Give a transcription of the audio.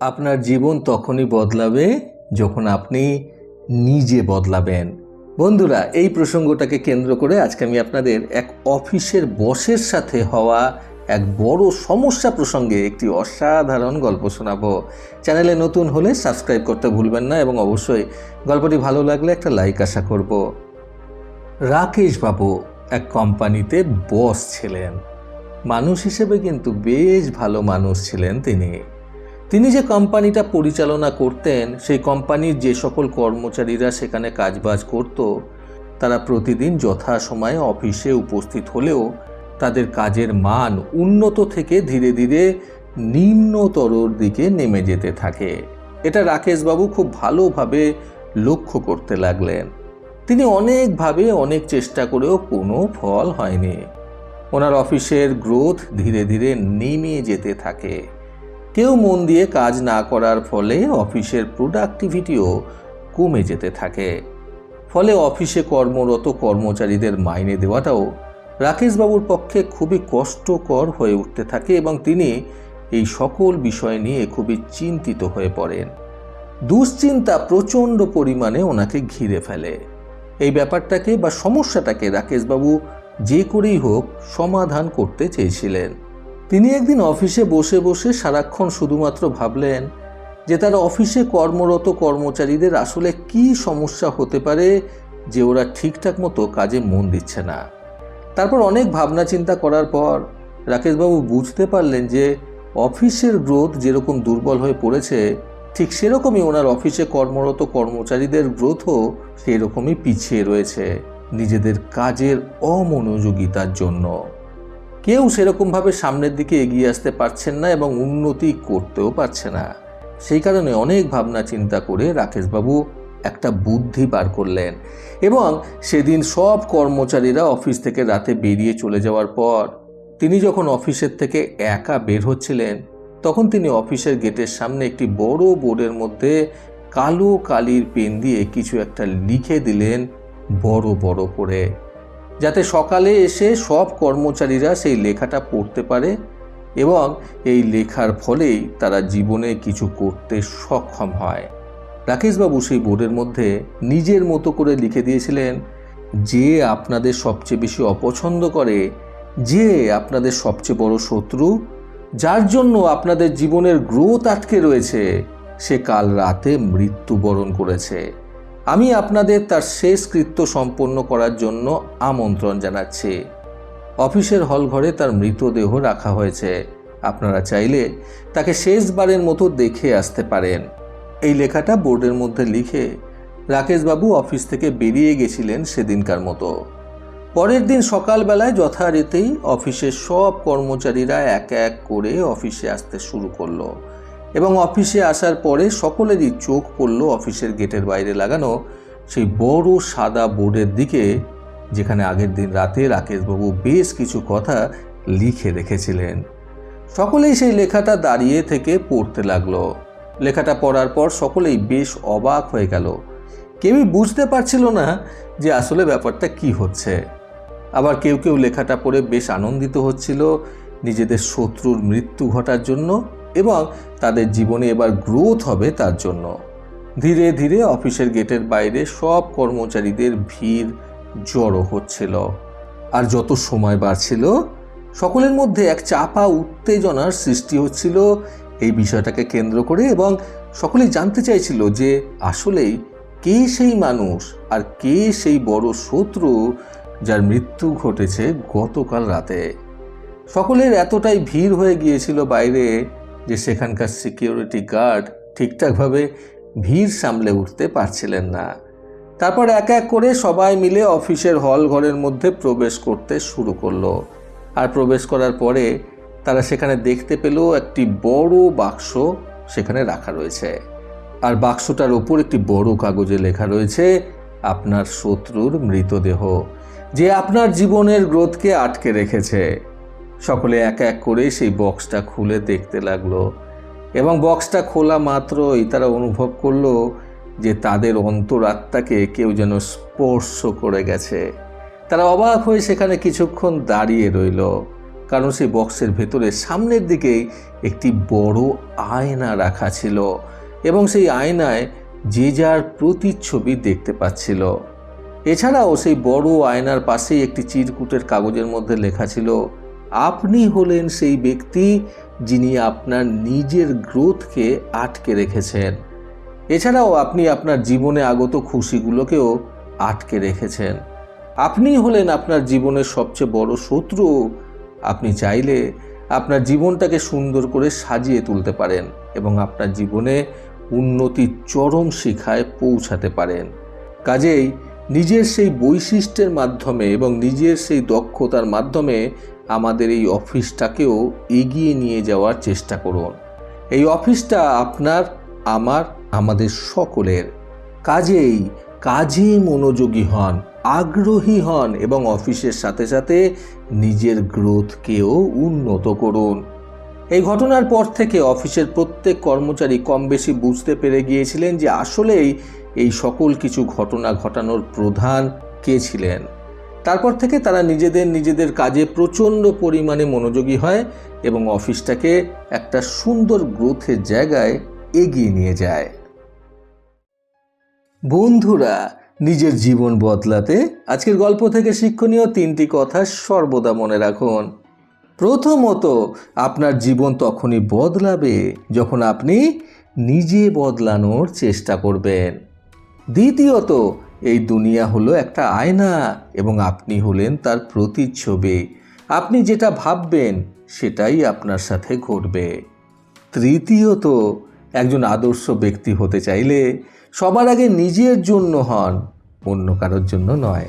আপনার জীবন তখনই বদলাবে যখন আপনি নিজে বদলাবেন। বন্ধুরা, এই প্রসঙ্গটাকে কেন্দ্র করে আজকে আমি আপনাদের এক অফিসের বসের সাথে হওয়া এক বড় সমস্যা প্রসঙ্গে একটি অসাধারণ গল্প শোনাবো। চ্যানেলে নতুন হলে সাবস্ক্রাইব করতে ভুলবেন না এবং অবশ্যই গল্পটি ভালো লাগলে একটা লাইক আশা করব। রাকেশ বাবু এক কোম্পানিতে বস ছিলেন। মানুষ হিসেবে কিন্তু বেশ ভালো মানুষ ছিলেন তিনি। তিনি যে কোম্পানিটা পরিচালনা করতেন, সেই কোম্পানির যে সকল কর্মচারীরা সেখানে কাজবাজ করত, তারা প্রতিদিন যথাসময়ে অফিসে উপস্থিত হলেও তাদের কাজের মান উন্নত থেকে ধীরে ধীরে নিম্নতরর দিকে নেমে যেতে থাকে। এটা রাকেশবাবু খুব ভালোভাবে লক্ষ্য করতে লাগলেন। তিনি অনেকভাবে অনেক চেষ্টা করেও কোনো ফল হয়নি। ওনার অফিসের গ্রোথ ধীরে ধীরে নেমে যেতে থাকে। কেউ মন দিয়ে কাজ না করার ফলে অফিসের প্রোডাক্টিভিটিও কমে যেতে থাকে। ফলে অফিসে কর্মরত কর্মচারীদের মাইনে দেওয়াটাও রাকেশবাবুর পক্ষে খুবই কষ্টকর হয়ে উঠতে থাকে এবং তিনি এই সকল বিষয় নিয়ে খুবই চিন্তিত হয়ে পড়েন। দুশ্চিন্তা প্রচণ্ড পরিমাণে ওনাকে ঘিরে ফেলে। এই ব্যাপারটাকে বা সমস্যাটাকে রাকেশবাবু যে করেই হোক সমাধান করতে চেয়েছিলেন। তিনি একদিন অফিসে বসে বসে সারাক্ষণ শুধুমাত্র ভাবলেন যে তার অফিসে কর্মরত কর্মচারীদের আসলে কি সমস্যা হতে পারে যে ওরা ঠিকঠাক মতো কাজে মন দিচ্ছে না। তারপর অনেক ভাবনা চিন্তা করার পর রাকেশবাবু বুঝতে পারলেন যে অফিসের গ্রোথ যেরকম দুর্বল হয়ে পড়েছে, ঠিক সেরকমই ওনার অফিসে কর্মরত কর্মচারীদের গ্রোথও সেরকমই পিছিয়ে রয়েছে নিজেদের কাজের অমনোযোগিতার জন্য। কেউ সেরকমভাবে সামনের দিকে এগিয়ে আসতে পারছেন না এবং উন্নতি করতেও পারছে না। সেই কারণে অনেক ভাবনা চিন্তা করে রাকেশবাবু একটা বুদ্ধি বার করলেন এবং সেদিন সব কর্মচারীরা অফিস থেকে রাতে বেরিয়ে চলে যাওয়ার পর তিনি যখন অফিসের থেকে একা বের হচ্ছিলেন, তখন তিনি অফিসের গেটের সামনে একটি বড় বোর্ডের মধ্যে কালো কালির পেন দিয়ে কিছু একটা লিখে দিলেন বড় বড় করে। যাতে সকালে এসে সব কর্মচারীরা সেই লেখাটা পড়তে পারে এবং এই লেখার ফলেই তারা জীবনে কিছু করতে সক্ষম হয়। রাকেশবাবু সেই বোর্ডের মধ্যে নিজের মতো করে লিখে দিয়েছিলেন, যে আপনাদের সবচেয়ে বেশি অপছন্দ করে, যে আপনাদের সবচেয়ে বড় শত্রু, যার জন্য আপনাদের জীবনের গ্রোথ আটকে রয়েছে, সে কাল রাতে মৃত্যুবরণ করেছে। আমি আপনাদের তার শেষ কৃত্য সম্পন্ন করার জন্য আমন্ত্রণ জানাচ্ছি। অফিসের হল ঘরে তার মৃতদেহ রাখা হয়েছে। আপনারা চাইলে তাকে শেষবারের মতো দেখে আসতে পারেন। এই লেখাটা বোর্ডের মধ্যে লিখে রাকেশবাবু অফিস থেকে বেরিয়ে গেছিলেন সেদিনকার মতো। পরের দিন সকালবেলায় যথারীতিই অফিসের সব কর্মচারীরা এক এক করে অফিসে আসতে শুরু করল। এবং অফিসে আসার পরে সকলেরই চোখ পড়ল অফিসের গেটের বাইরে লাগানো সেই বড় সাদা বোর্ডের দিকে, যেখানে আগের দিন রাতে রাকেশবাবু বেশ কিছু কথা লিখে রেখেছিলেন। সকলেই সেই লেখাটা দাঁড়িয়ে থেকে পড়তে লাগল। লেখাটা পড়ার পর সকলেই বেশ অবাক হয়ে গেল। কেউই বুঝতে পারছিল না যে আসলে ব্যাপারটা কি হচ্ছে। আবার কেউ কেউ লেখাটা পড়ে বেশ আনন্দিত হচ্ছিল নিজেদের শত্রুর মৃত্যু ঘটার জন্য। এবং তাদের জীবনে এবার গ্রোথ হবে তার জন্য। ধীরে ধীরে অফিসের গেটের বাইরে সব কর্মচারীদের ভিড় জড়ো হচ্ছিল। আর যত সময় বাড়ছিল, সকলের মধ্যে এক চাপা উত্তেজনার সৃষ্টি হচ্ছিল। এই বিষয়টাকে কেন্দ্র করে এবং সকলেই জানতে চাইছিল যে আসলেই কে সেই মানুষ আর কে সেই বড় শত্রু যার মৃত্যু ঘটেছে গতকাল রাতে। সকলের এতটাই ভিড় হয়ে গিয়েছিল বাইরে যে সেখানকার সিকিউরিটি গার্ড ঠিকঠাকভাবে ভিড় সামলে উঠতে পারছিলেন না। তারপর এক এক করে সবাই মিলে অফিসের হল ঘরের মধ্যে প্রবেশ করতে শুরু করল। আর প্রবেশ করার পরে তারা সেখানে দেখতে পেল একটি বড় বাক্স সেখানে রাখা রয়েছে। আর বাক্সটার ওপর একটি বড় কাগজে লেখা রয়েছে, আপনার শত্রুর মৃতদেহ, যে আপনার জীবনের গ্রোথকে আটকে রেখেছে। সকলে এক এক করে সেই বক্সটা খুলে দেখতে লাগল। এবং বক্সটা খোলা মাত্রই তারা অনুভব করল যে তাদের অন্তরাত্মাকে কেউ যেন স্পর্শ করে গেছে। তারা অবাক হয়ে সেখানে কিছুক্ষণ দাঁড়িয়ে রইল, কারণ সেই বক্সের ভেতরে সামনের দিকেই একটি বড় আয়না রাখা ছিল এবং সেই আয়নায় যে যার প্রতিচ্ছবি দেখতে পাচ্ছিল। এছাড়াও সেই বড় আয়নার পাশেই একটি চিরকুটের কাগজের মধ্যে লেখা ছিল আপনি হলেন সেই ব্যক্তি যিনি আপনার নিজের গ্রোথকে আটকে রেখেছেন। এছাড়াও আপনি আপনার জীবনে আগত খুশিগুলোকেও আটকে রেখেছেন। আপনি হলেন আপনার জীবনের সবচেয়ে বড় শত্রু। আপনি চাইলে আপনার জীবনটাকে সুন্দর করে সাজিয়ে তুলতে পারেন এবং আপনার জীবনে উন্নতির চরম শিখায় পৌঁছাতে পারেন। কাজেই নিজের সেই বৈশিষ্ট্যের মাধ্যমে এবং নিজের সেই দক্ষতার মাধ্যমে আমাদের এই অফিসটাকেও এগিয়ে নিয়ে যাওয়ার চেষ্টা করুন। এই অফিসটা আপনার, আমার, আমাদের সকলের। কাজেই কাজে মনোযোগী হন, আগ্রহী হন এবং অফিসের সাথে সাথে নিজের গ্রোথকেও উন্নত করুন। এই ঘটনার পর থেকে অফিসের প্রত্যেক কর্মচারী কম বেশি বুঝতে পেরে গিয়েছিলেন যে আসলেই এই সকল কিছু ঘটনা ঘটানোর প্রধান কে ছিলেন? তারপর থেকে তারা নিজেদের নিজেদের কাজে প্রচণ্ড পরিমাণে মনোযোগী হয় এবং অফিসটাকে একটা সুন্দর গ্রোথের জায়গায় এগিয়ে নিয়ে যায়। বন্ধুরা, নিজের জীবন বদলাতে আজকের গল্প থেকে শিক্ষণীয় তিনটি কথা সর্বদা মনে রাখুন। প্রথমত, আপনার জীবন তখনই বদলাবে যখন আপনি নিজে বদলানোর চেষ্টা করবেন। দ্বিতীয়ত, এই দুনিয়া হলো একটা আয়না এবং আপনি হলেন তার প্রতিচ্ছবি। আপনি যেটা ভাববেন, সেটাই আপনার সাথে ঘটবে। তৃতীয়ত, একজন আদর্শ ব্যক্তি হতে চাইলে সবার আগে নিজের জন্য হন, অন্য কারোর জন্য নয়।